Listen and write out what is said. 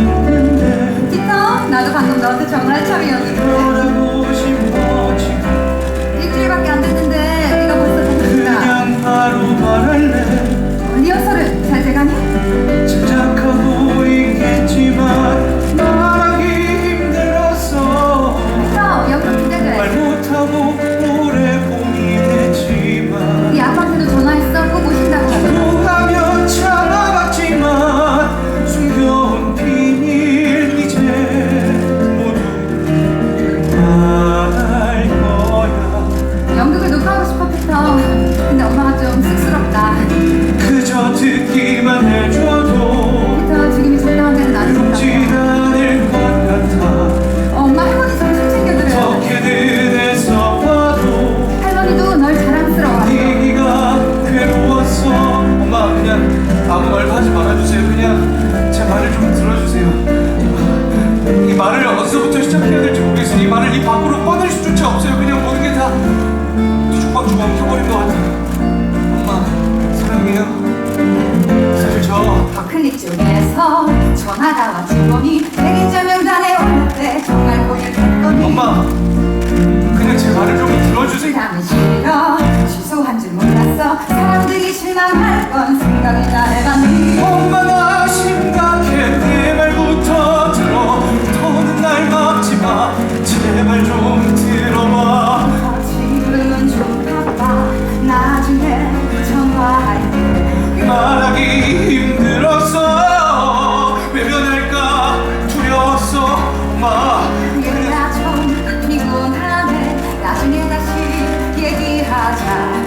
있는데. 피터, 나도 방금 너한테 전화를 참여했는데 듣기만 해줘도 피터, 지금이 적당한 때는 외롭지 아니니까. 않을 것 같아. 어, 엄마 할머니 정신 챙겨드려야 돼. 어떻게든 해서 봐도 할머니도 널 자랑스러워. 네가 괴로웠어. 엄마 그냥 아무 말도 하지 말아주세요. 그냥 제 말을 좀 들어주세요. 이 말을 어디서부터 시작해야 될지 모르겠어요. 이 말을 밖으로 뻗을 수조차 없어요. 그냥 모든 게 다 뒤죽박죽 엉켜버린 것 쪽에서 전화가 왔지 보니 백인자 명단에 올랐대 정말 고백했더니 엄마 그냥 제 말을 좀 들어주세요. 부담이 싫어 취소한 줄 몰랐어. 사람들이 실망할 건 time.